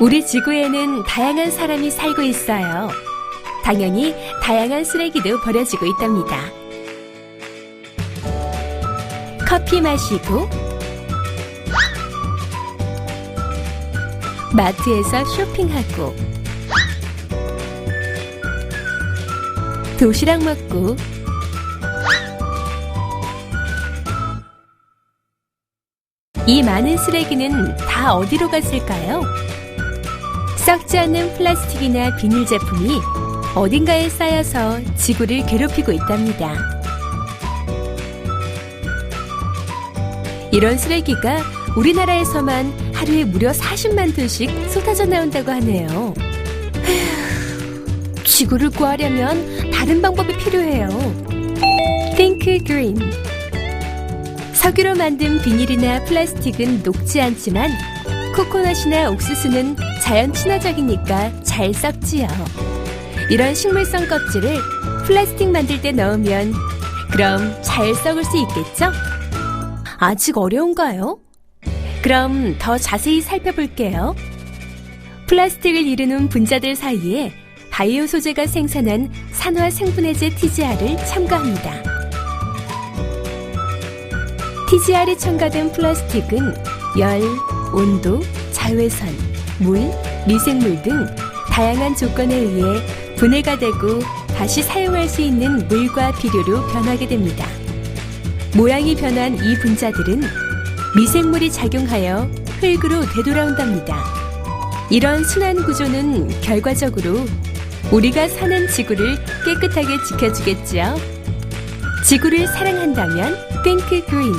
우리 지구에는 다양한 사람이 살고 있어요. 당연히 다양한 쓰레기도 버려지고 있답니다. 커피 마시고, 마트에서 쇼핑하고, 도시락 먹고, 이 많은 쓰레기는 다 어디로 갔을까요? 썩지 않는 플라스틱이나 비닐 제품이 어딘가에 쌓여서 지구를 괴롭히고 있답니다. 이런 쓰레기가 우리나라에서만 하루에 무려 40만 톤씩 쏟아져 나온다고 하네요. 지구를 구하려면 다른 방법이 필요해요. Think Green 석유로 만든 비닐이나 플라스틱은 녹지 않지만 코코넛이나 옥수수는 자연 친화적이니까 잘 썩지요. 이런 식물성 껍질을 플라스틱 만들 때 넣으면 그럼 잘 썩을 수 있겠죠? 아직 어려운가요? 그럼 더 자세히 살펴볼게요. 플라스틱을 이루는 분자들 사이에 바이오 소재가 생산한 산화 생분해제 TGR을 첨가합니다. TGR이 첨가된 플라스틱은 열, 온도, 자외선, 물, 미생물 등 다양한 조건에 의해 분해가 되고 다시 사용할 수 있는 물과 비료로 변하게 됩니다. 모양이 변한 이 분자들은 미생물이 작용하여 흙으로 되돌아온답니다. 이런 순환 구조는 결과적으로 우리가 사는 지구를 깨끗하게 지켜주겠지요. 지구를 사랑한다면 핑크 그린